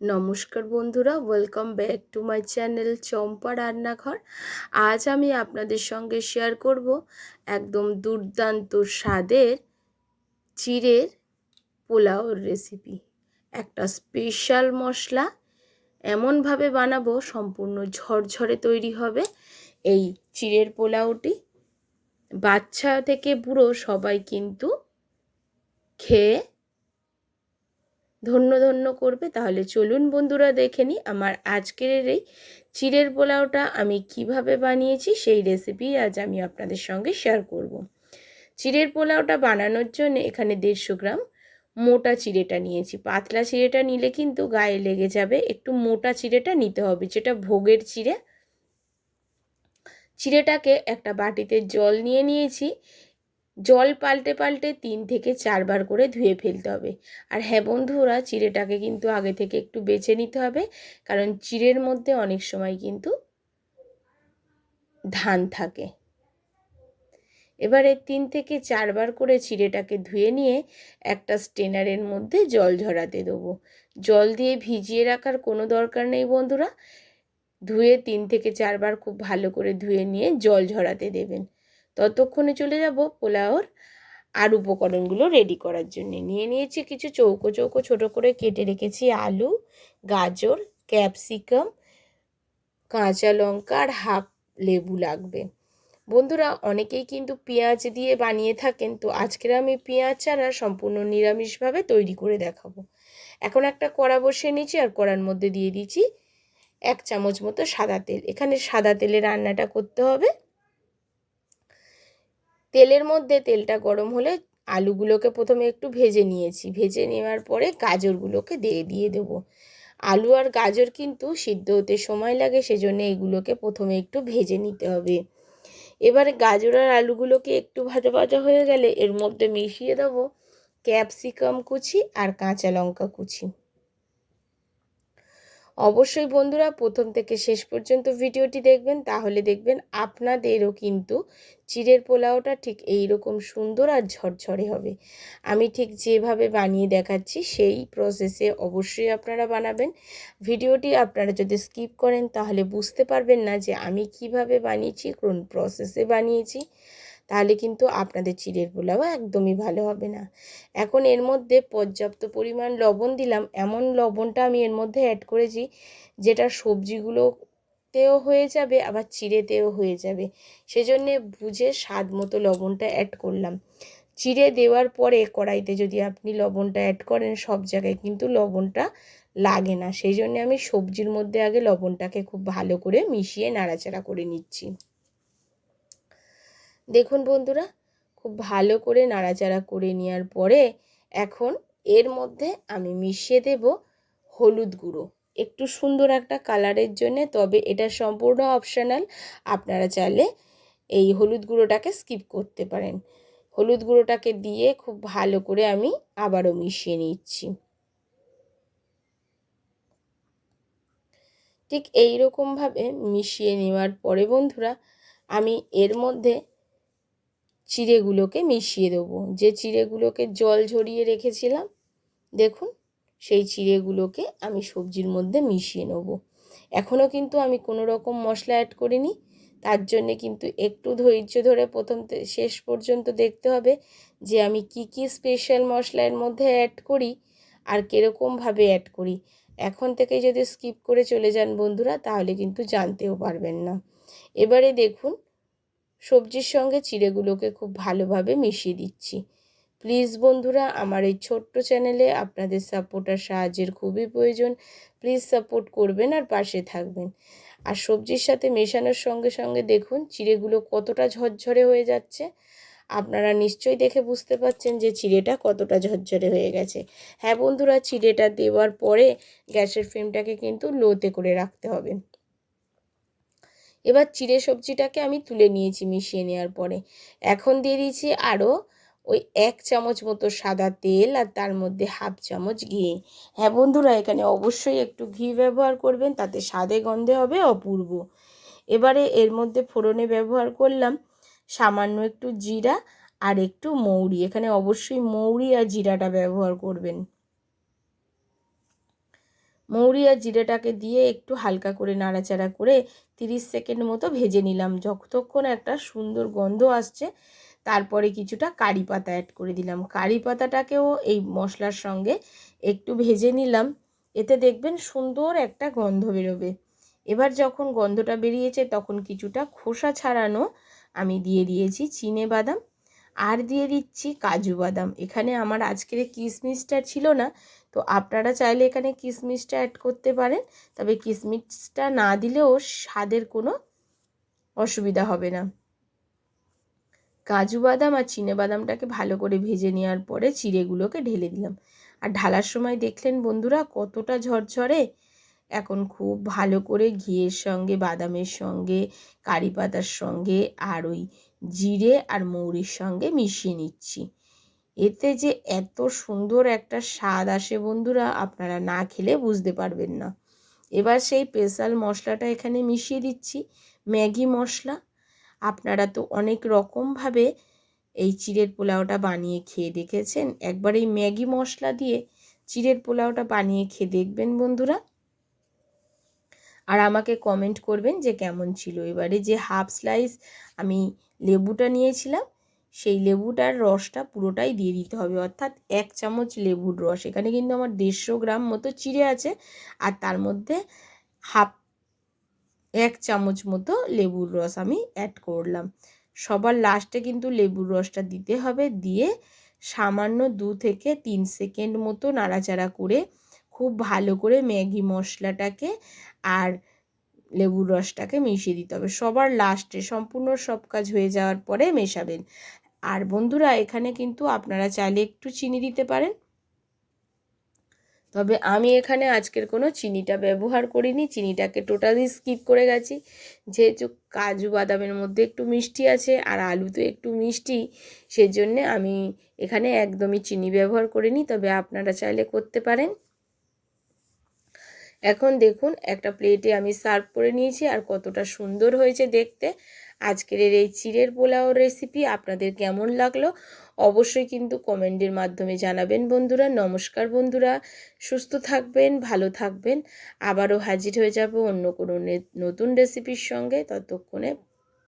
নমস্কার বন্ধুরা welcome back to my channel Champa Rannaghar. আজ আমি আপনাদের সঙ্গে শেয়ার করব একদম দুর্দান্ত স্বাদের চিড়ের পোলাওর রেসিপি একটা স্পেশাল মশলা, এমনভাবে বানাবো সম্পূর্ণ ঝরঝরে তৈরি হবে এই চিড়ের পোলাওটি। বাচ্চা থেকে বুড়ো সবাই কিন্তু খেয়ে ধন্য ধন্য করবে। তাহলে চলুন বন্ধুরা দেখে নিই আমার আজকের এই চিড়ের পোলাওটা আমি কীভাবে বানিয়েছি, সেই রেসিপি আজ আমি আপনাদের সঙ্গে শেয়ার করব। চিড়ের পোলাওটা বানানোর জন্য এখানে দেড়শো গ্রাম মোটা চিড়েটা নিয়েছি। পাতলা চিড়েটা নিলে কিন্তু গায়ে লেগে যাবে, একটু মোটা চিড়েটা নিতে হবে, যেটা ভোগের চিড়ে। চিড়েটাকে একটা বাটিতে জল নিয়ে নিয়েছি জল পাল্টে পাল্টে তিন থেকে চারবার করে ধুয়ে ফেলতে হবে। আর হ্যাঁ বন্ধুরা চিড়েটাকে কিন্তু আগে থেকে একটু বেছে নিতে হবে, কারণ চিড়ের মধ্যে অনেক সময় কিন্তু ধান থাকে। এবারে তিন থেকে চারবার করে চিড়েটাকে ধুয়ে নিয়ে একটা স্টেনারের মধ্যে জল ঝরাতে দেবো। জল দিয়ে ভিজিয়ে রাখার কোনো দরকার নেই বন্ধুরা। ধুয়ে তিন থেকে চারবার খুব ভালো করে ধুয়ে নিয়ে জল ঝরাতে দেবেন। ততক্ষণে চলে যাব পোলাওর আর উপকরণগুলো রেডি করার জন্য। নিয়ে নিয়েছি কিছু চৌকো চৌকো ছোটো করে কেটে রেখেছি আলু, গাজর ক্যাপসিকাম কাঁচা লঙ্কা আর হাফ লেবু লাগবে। বন্ধুরা, অনেকেই কিন্তু পেঁয়াজ দিয়ে বানিয়ে থাকেন, তো আজকের আমি পেঁয়াজ ছাড়া সম্পূর্ণ নিরামিষভাবে তৈরি করে দেখাবো। এখন একটা কড়া বসিয়ে নিয়েছি আর কড়ার মধ্যে দিয়ে দিচ্ছি এক চামচ মতো সাদা তেল। এখানে সাদা তেলে রান্নাটা করতে হবে। তেলের মধ্যে তেলটা গরম হলে আলুগুলোকে প্রথমে একটু ভেজে নিয়েছি। ভেজে নেওয়ার পরে গাজরগুলোকে দিয়ে দিয়ে দেবো। আলু আর গাজর কিন্তু সিদ্ধ হতে সময় লাগে, সেজন্য এগুলোকে প্রথমে একটু ভেজে নিতে হবে। এবারে গাজর আর আলুগুলোকে একটু ভাজা ভাজা হয়ে গেলে এর মধ্যে মিশিয়ে দেবো ক্যাপসিকাম কুচি আর কাঁচা লঙ্কা কুচি। অবশ্যই বন্ধুরা প্রথম থেকে শেষ পর্যন্ত ভিডিওটি দেখবেন, তাহলে দেখবেন আপনাদেরও কিন্তু চিড়ের পোলাওটা ঠিক এই রকম সুন্দর আর ঝরঝরে হবে। আমি ঠিক যেভাবে বানিয়ে দেখাচ্ছি, সেই প্রসেসে অবশ্যই আপনারা বানাবেন। ভিডিওটি আপনারা যদি স্কিপ করেন, তাহলে বুঝতে পারবেন না যে আমি কীভাবে বানিয়েছি, কোন প্রসেসে বানিয়েছি। তাহলে কিন্তু আপনাদের চিড়ের পোলাও একদমই ভালো হবে না। এখন এর মধ্যে পর্যাপ্ত পরিমাণ লবণ দিলাম। এমন লবণটা আমি এর মধ্যে অ্যাড করেছি, যেটা সবজিগুলোতেও হয়ে যাবে, আবার চিড়েতেও হয়ে যাবে। সেজন্যে বুঝে স্বাদ মতো লবণটা অ্যাড করলাম। চিড়ে দেওয়ার পরে কড়াইতে যদি আপনি লবণটা অ্যাড করেন, সব জায়গায় কিন্তু লবণটা লাগে না। সেই জন্যে আমি সবজির মধ্যে আগে লবণটাকে খুব ভালো করে মিশিয়ে নাড়াচাড়া করে নিচ্ছি। দেখুন বন্ধুরা, খুব ভালো করে নাড়াচাড়া করে নেওয়ার পরে এখন এর মধ্যে আমি মিশিয়ে দেব হলুদ গুঁড়ো। একটু সুন্দর একটা কালারের জন্যে, তবে এটা সম্পূর্ণ অপশানাল আপনারা চাইলে এই হলুদ গুঁড়োটাকে স্কিপ করতে পারেন। হলুদ গুঁড়োটাকে দিয়ে খুব ভালো করে আমি আবারও মিশিয়ে নিচ্ছি। ঠিক এই রকমভাবে মিশিয়ে নেওয়ার পরে বন্ধুরা, আমি এর মধ্যে চিড়েগুলোকে মিশিয়ে দেবো। যে চিড়েগুলোকে জল ঝরিয়ে রেখেছিলাম, দেখুন, সেই চিড়েগুলোকে আমি সবজির মধ্যে মিশিয়ে নেব। এখনও কিন্তু আমি কোনো রকম মশলা অ্যাড করিনি, তার জন্যে কিন্তু একটু ধৈর্য ধরে প্রথম শেষ পর্যন্ত দেখতে হবে যে আমি কি কি স্পেশাল মশলা এর মধ্যে অ্যাড করি আর কীরকমভাবে অ্যাড করি। এখন থেকে যদি স্কিপ করে চলে যান বন্ধুরা, তাহলে কিন্তু জানতেও পারবেন না। এবারে দেখুন সবজির সঙ্গে চিড়েগুলোকে খুব ভালোভাবে মিশিয়ে দিচ্ছি। প্লিজ বন্ধুরা, আমার এই ছোট্ট চ্যানেলে আপনাদের সাপোর্ট আর সাহায্যের খুবই প্রয়োজন। প্লিজ সাপোর্ট করবেন আর পাশে থাকবেন। আর সবজির সাথে মেশানোর সঙ্গে সঙ্গে দেখুন, চিড়েগুলো কতটা ঝরঝরে হয়ে যাচ্ছে। আপনারা নিশ্চয়ই দেখে বুঝতে পাচ্ছেন যে চিড়েটা কতটা ঝরঝরে হয়ে গেছে। হ্যাঁ বন্ধুরা, চিড়েটা দেওয়ার পরে গ্যাসের ফ্লেমটাকে কিন্তু লোতে করে রাখতে হবে। এবার চিড়ে সবজিটাকে আমি তুলে নিয়েছি মিশিয়ে নেওয়ার পরে। এখন দিয়ে দিয়েছি আরও ওই এক চামচ মতো সাদা তেল আর তার মধ্যে হাফ চামচ ঘি। হ্যাঁ বন্ধুরা, এখানে অবশ্যই একটু ঘি ব্যবহার করবেন, তাতে স্বাদে গন্ধে হবে অপূর্ব। এবারে এর মধ্যে ফোড়নে ব্যবহার করলাম সামান্য একটু জিরা আর একটু মৌরি। এখানে অবশ্যই মৌরি আর জিরাটা ব্যবহার করবেন। মৌরি আর জিরেটাকে দিয়ে একটু হালকা করে নাড়াচাড়া করে তিরিশ সেকেন্ড মতো ভেজে নিলাম। যতক্ষণ একটা সুন্দর গন্ধ আসছে, তারপরে কিছুটা কারি পাতা অ্যাড করে দিলাম। কারি পাতাটাকেও এই মশলার সঙ্গে একটু ভেজে নিলাম। এতে দেখবেন সুন্দর একটা গন্ধ বেরোবে। এবার যখন গন্ধটা বেরিয়েছে, তখন কিছুটা খোসা ছাড়ানো আমি দিয়ে দিয়েছি চিনে বাদাম। আর দিয়ে দিচ্ছি কাজু বাদাম। এখানে আমার আজকের কিশমিশটা ছিল না, তো আপনারা চাইলে এখানে কিশমিশটা অ্যাড করতে পারেন, তবে কিশমিশটা না দিলেও স্বাদের কোনো অসুবিধা হবে না। কাজু বাদাম আর চিনে বাদামটাকে ভালো করে ভেজে নেওয়ার পরে চিড়েগুলোকে ঢেলে দিলাম। আর ঢালার সময় দেখলেন বন্ধুরা কতটা ঝরঝরে এখন খুব ভালো করে ঘিয়ের সঙ্গে, বাদামের সঙ্গে, কারি পাতার সঙ্গে আর ওই জিরে আর মৌরির সঙ্গে মিশিয়ে নিচ্ছি। এতে যে এত সুন্দর একটা স্বাদ আসে বন্ধুরা, আপনারা না খেলে বুঝতে পারবেন না। এবার সেই স্পেশাল মশলাটা এখানে মিশিয়ে দিচ্ছি, ম্যাগি মশলা। আপনারা তো অনেক রকমভাবে এই চিড়ের পোলাওটা বানিয়ে খেয়ে দেখেছেন। একবার এই ম্যাগি মশলা দিয়ে চিড়ের পোলাওটা বানিয়ে খেয়ে দেখবেন বন্ধুরা। আর আমাকে কমেন্ট করবেন যে কেমন ছিল। এবারে যে হাফ স্লাইস আমি লেবুটা নিয়েছিলাম, সেই লেবুটার রসটা পুরোটাই দিয়ে দিতে হবে। অর্থাৎ এক চামচ লেবুর রস। এখানে কিন্তু আমার দেড়শো গ্রাম মতো চিড়ে আছে আর তার মধ্যে হাফ এক চামচ মতো লেবুর রস আমি অ্যাড করলাম। সবার লাস্টে কিন্তু লেবুর রসটা দিতে হবে। দিয়ে সামান্য দু থেকে তিন সেকেন্ড মতো নাড়াচাড়া করে খুব ভালো করে ম্যাগি মশলাটাকে আর লেবুর রসটাকে মিশিয়ে দিতে হবে। সবার লাস্টে সম্পূর্ণ সব কাজ হয়ে যাওয়ার পরে মেশাবেন। আর বন্ধুরা, এখানে কিন্তু আপনারা চাইলে একটু চিনি দিতে পারেন। তবে আমি এখানে আজকের কোনো চিনিটা ব্যবহার করিনি। চিনিটাকে টোটালি স্কিপ করে গেছি। যেহেতু কাজু বাদামের মধ্যে একটু মিষ্টি আছে আর আলু তো একটু মিষ্টি, সেজন্যে আমি এখানে একদমই চিনি ব্যবহার করিনি। তবে আপনারা চাইলে করতে পারেন। এখন দেখুন, একটা প্লেটে আমি সার্ভ করে নিয়েছি আর কতটা সুন্দর হয়েছে দেখতে। আজকের এই চিড়ের পোলাও রেসিপি আপনাদের কেমন লাগল? অবশ্যই কিন্তু কমেন্টের মাধ্যমে জানাবেন বন্ধুরা। নমস্কার বন্ধুরা, সুস্থ থাকবেন, ভালো থাকবেন। আবারও হাজির হয়ে যাব অন্য কোনো নতুন রেসিপির সঙ্গে। ততক্ষণে